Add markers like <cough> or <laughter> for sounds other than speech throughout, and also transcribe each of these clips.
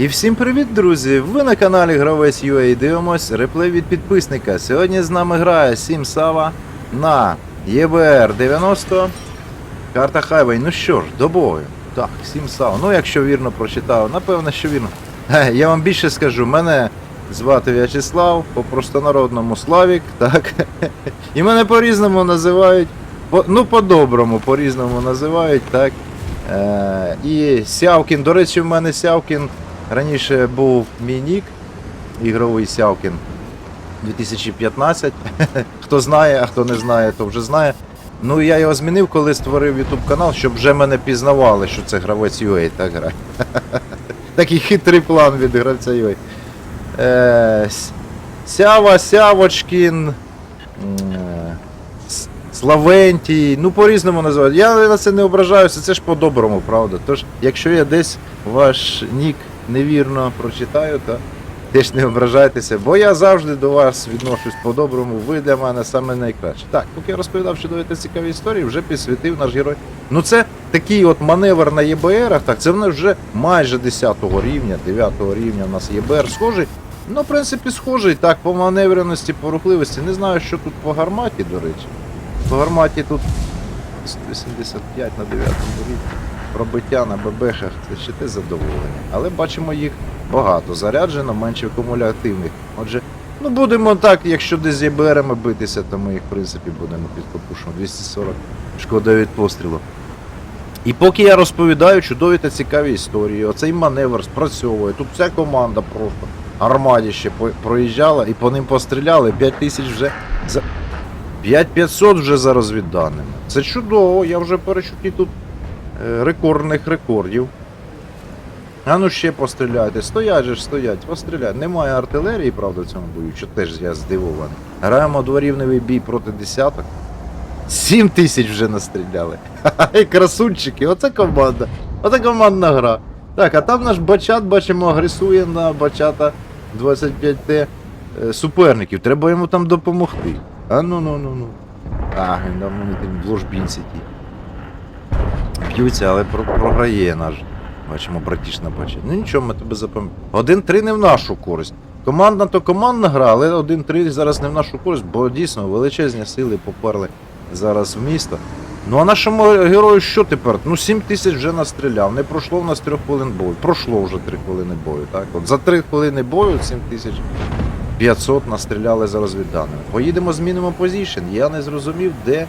І всім привіт, друзі! Ви на каналі Гравець UA дивимось реплей від підписника. Сьогодні з нами грає Сім Сава на ЄБР 90. Карта Хайвей. Ну що ж, до бою. Так, Сім Сава. Ну, якщо вірно прочитав, напевно, що вірно. Е, Я вам більше скажу, мене звати В'ячеслав, по простонародному Славік, так. <laughs> І мене по-різному називають. Ну, по-доброму, по-різному називають, так. Е, і Сявкін, до речі, в мене Сявкін раніше був мій нік, ігровий Сявкін 2015. <laughs> хто знає, а хто не знає, то вже знає. Ну я його змінив, коли створив YouTube канал, щоб вже мене пізнавали, що це гравець UA так грає. <laughs> Такий хитрий план від гравця UA. Е, Сява, Сявочкін. Славентій, ну по-різному називають. Я на це не ображаюся, це ж по-доброму, правда. Тож, якщо я десь ваш нік невірно прочитаю, то теж не ображайтеся, бо я завжди до вас відношусь по-доброму, ви для мене саме найкраще. Так, поки я розповідав чудові та цікаві історії, вже підсвітив наш герой. Ну це такий от маневр на ЄБРах, так, це в нас вже майже 10-го рівня, 9-го рівня у нас єбр схожий. Ну, в принципі, схожий, так, по маневреності, по рухливості. Не знаю, що тут по гарматі, до речі. По гарматі тут 185 на 9 рівні. Пробиття на ББХах це ще те задоволення. Але бачимо їх багато. Заряджено, менше кумулятивних. Отже, ну будемо так, якщо десь з ЄБРами битися, то ми їх, в принципі, будемо під капушем. 240 шкода від пострілу. І поки я розповідаю чудові та цікаві історії, оцей маневр спрацьовує. Тут вся команда просто армадіще по- проїжджала і по ним постріляли. 5 тисяч вже за 5500 вже за розвідданими. Це чудово, я вже перечуті тут рекордних рекордів. А ну ще постріляйте. Стоять же ж стоять, постріляйте. Немає артилерії, правда, в цьому бою, що теж я здивований. Граємо дворівневий бій проти десяток. 7 тисяч вже настріляли. Ха-ха, красунчики, оце команда. Оце командна гра. Так, а там наш бачат, бачимо, агресує на бачата 25Т е, суперників. Треба йому там допомогти. А ну ну ну ну. А, він там вони там в ложбінці ті. Б'ються, але про- програє наш. Бачимо, братіш бачить. Ну нічого, ми тебе запам'ятаємо. Один-три не в нашу користь. Командна то командна гра, але один-три зараз не в нашу користь, бо дійсно величезні сили поперли зараз в місто. Ну а нашому герою що тепер? Ну 7 тисяч вже настріляв. Не пройшло в нас 3 хвилин бою. Пройшло вже 3 хвилини бою. Так? От за 3 хвилини бою 7 тисяч 500 настріляли за розвідданими. Поїдемо, змінимо позицію. Я не зрозумів, де.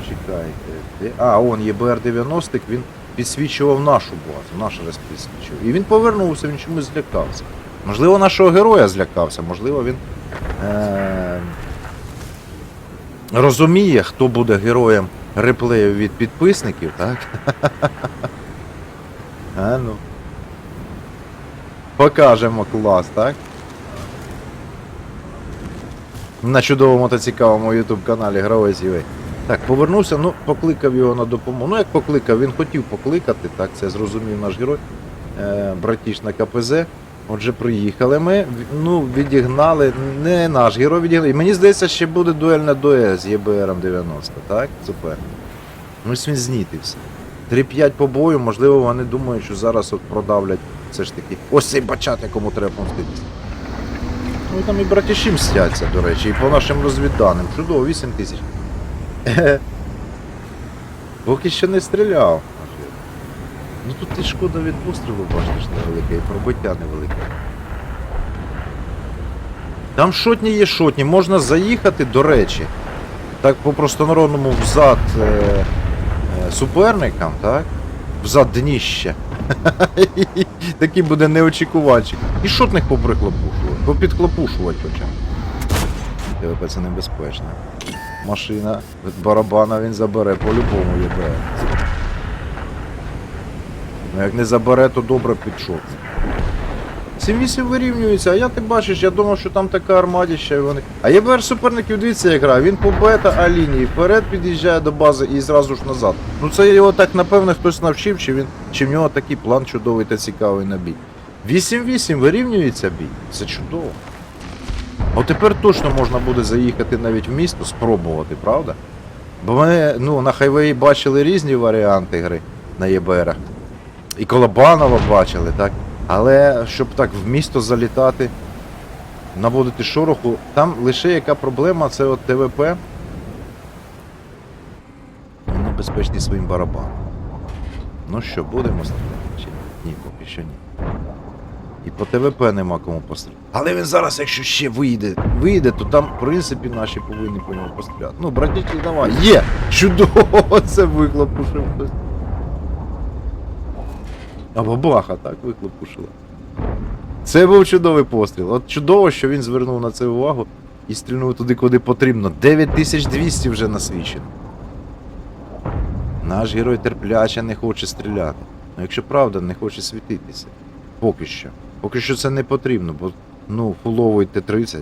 Почекайте. А, он ЄБР 90 він підсвічував нашу базу, наш раз підсвічував. І він повернувся, він чомусь злякався. Можливо, нашого героя злякався, можливо, він. Е- розуміє, хто буде героєм реплею від підписників, так? <laughs> А ну. Покажемо клас, так? На чудовому та цікавому YouTube каналі Гравець UA. Так, повернувся, ну, покликав його на допомогу. Ну, як покликав, він хотів покликати, так, це зрозумів наш герой, е, братіш на КПЗ. Отже, приїхали ми, ну, відігнали, не наш герой відігнали. І мені здається, ще буде дуель на дуель з ЄБРом 90, так? Супер. Ну, ось він знітився. 3-5 по бою, можливо, вони думають, що зараз от продавлять все ж таки. Ось цей бачат, якому треба помститися. Ну там і братіші мстяться, до речі, і по нашим розвідданим. Чудово, 8 тисяч. <laughs> Поки що не стріляв. Ну тут і шкода від пострілу, бачиш, невелика, і пробиття невелике. Там шотні є шотні, можна заїхати, до речі. Так по простонародному взад е, е, суперникам, так? Взад дніща. <laughs> Такий буде неочікуванчик. І шотних поприклопушувати, попідклопушувати хоча. Тебе це небезпечно. Машина від барабана він забере, по-любому їбе. Ну як не забере, то добре підшов. 7-8 вирівнюється, а я ти бачиш, я думав, що там така армадіща і вони. А ЄБР суперників, дивіться, як грає. Він по бета А лінії вперед під'їжджає до бази і зразу ж назад. Ну це його так напевно хтось навчив, чи він чи в нього такий план чудовий та цікавий на бій. 8-8 вирівнюється бій. Це чудово. От тепер точно можна буде заїхати навіть в місто, спробувати, правда? Бо ми ну, на хайвеї бачили різні варіанти гри на ЄБРах. І Колобанова бачили, так? Але щоб так в місто залітати, наводити шороху, там лише яка проблема, це от ТВП. Він небезпечний своїм барабаном. Ну що, будемо стріляти? Ні, поки що ні. І по ТВП нема кому постріляти. Але він зараз, якщо ще вийде, вийде, то там, в принципі, наші повинні по ньому постріляти. Ну, братіки, давай. Є! Чудово! <laughs> Це вихлопушив хтось. А бабаха так вихлопушила. Це був чудовий постріл. От чудово, що він звернув на це увагу і стрільнув туди, куди потрібно. 9200 вже насвічено. Наш герой терпляче не хоче стріляти. Ну, якщо правда, не хоче світитися. Поки що. Поки що це не потрібно, бо ну, фуловий Т-30.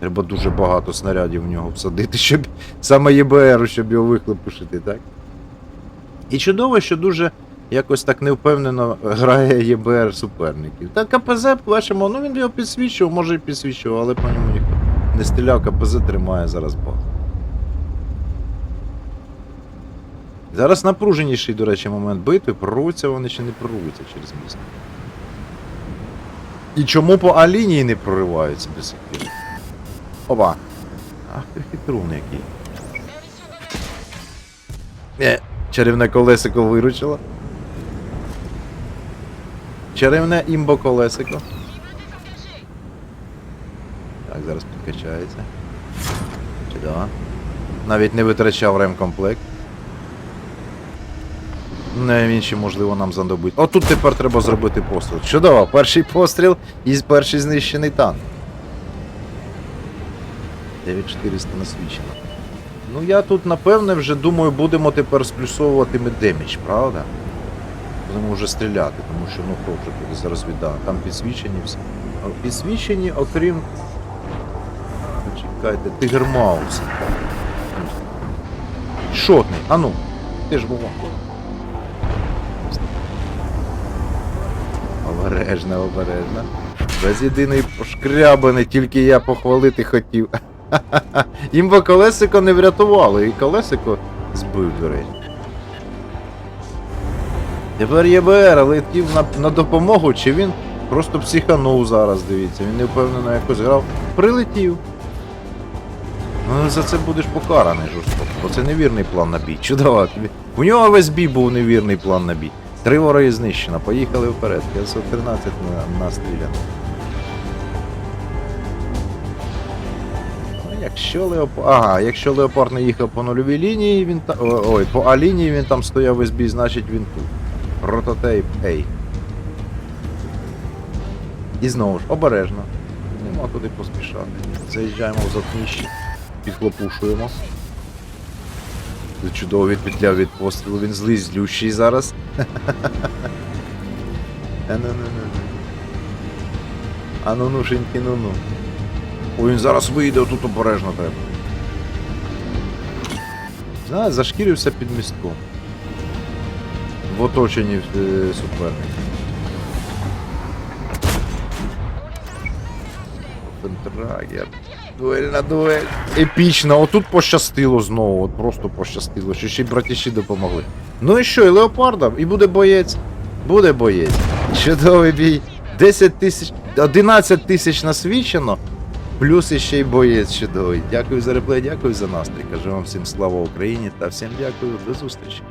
Треба дуже багато снарядів в нього всадити, щоб <laughs> саме ЄБР, щоб його вихлопушити, так? І чудово, що дуже якось так невпевнено грає ЄБР суперників. Та КПЗ, бачимо, ну він його підсвічував, може і підсвічував, але по ньому ніхто не стріляв, КПЗ тримає зараз базу. Зараз напруженіший, до речі, момент битви. Прорвуться вони чи не прорвуться через місто. І чому по А-лінії не прориваються до сих? Опа. Ах ти хитрун який. Е, чарівне колесико виручило. Чарівне імбо колесико. Так, зараз підкачається. Чудово. Навіть не витрачав ремкомплект. Не, можливо нам знадобить. О, тут тепер треба зробити постріл. Чудово, перший постріл і перший знищений танк. 9400 насвічено. Ну я тут напевне вже думаю, будемо тепер сплюсовувати ми демідж, правда? Будемо вже стріляти, тому що ну хто вже буде зараз віддати. Там підсвічені всі. А Підсвічені, окрім. Почекайте, Тигр Маус. Шотний, а ну, ти ж був. Обережно, обережно. Без єдиної пошкрябини, тільки я похвалити хотів. <laughs> Їм би колесико не врятувало, і колесико збив, до. Тепер ЄБР летів на, на допомогу, чи він просто психанув зараз, дивіться, він невпевнено якось грав. Прилетів. Ну за це будеш покараний жорстоко, бо це невірний план на бій. Чудово. тобі. У нього весь бій був невірний план на бій. Три вороги знищено, поїхали вперед. 513 на, настріляно. Ну, Якщо Леопард. Ага, якщо Леопард не їхав по нульовій лінії, він та. Ой, по А лінії він там стояв весь бій, значить він тут. Рототейп Ей. І знову ж, обережно. Нема куди поспішати. Заїжджаємо в затміщі, підхлопушуємо. Чудово відпетляв від пострілу, він злий злющий зараз. А-ну-ну-ну. Ну ну ну. Ой, він зараз вийде, тут обережно треба. Знаєш, зашкірився під містком. В оточенні е, суперника. Пентрагер. Дуель на дуель. Епічно, отут пощастило знову, от просто пощастило, що ще й братіші допомогли. Ну і що, і леопарда, і буде боєць. Буде боєць. Чудовий бій. 10 тисяч, 11 тисяч насвічено, плюс іще й боєць чудовий. Дякую за реплей, дякую за настрій. Кажу вам всім слава Україні та всім дякую, до зустрічі.